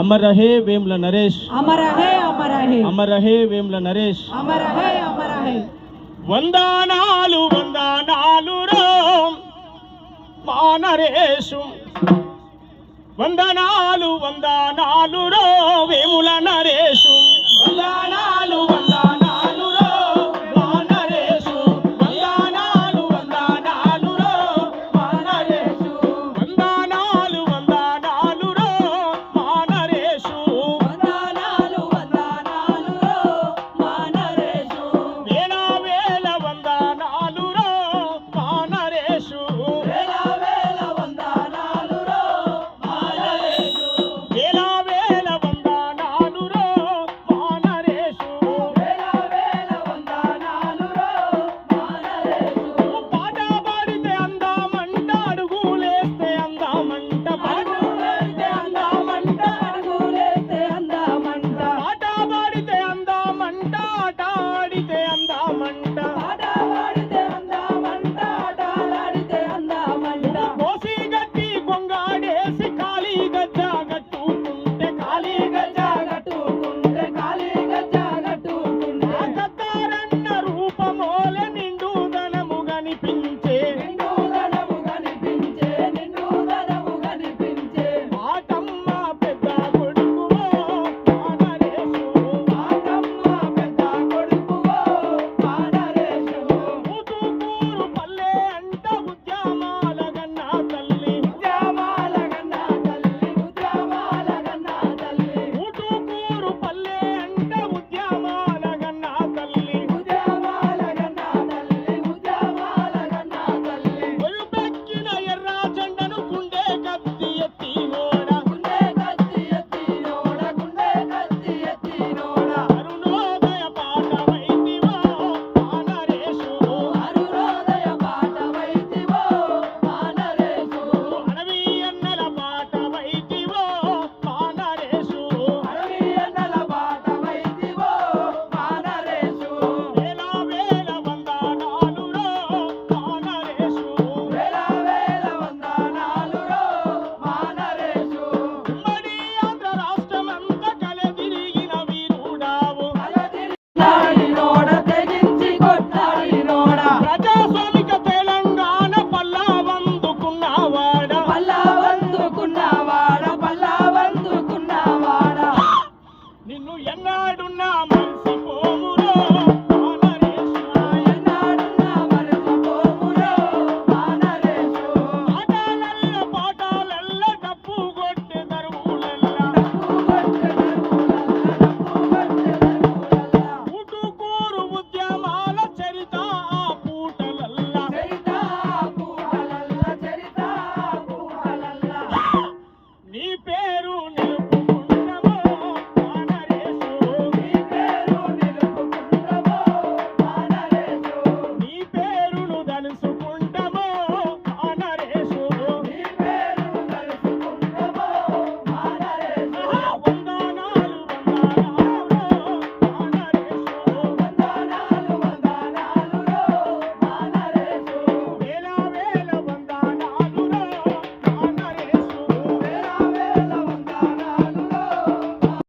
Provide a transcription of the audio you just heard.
అమర హే వేముల నరేష్ అమర హే అమర హే అమర హే వేముల నరేష్ అమర హే అమర హే వందనాలు వందనాలు మా నరేషు వందనాలు వందనాలు రో వేముల నరేషు వందనాలు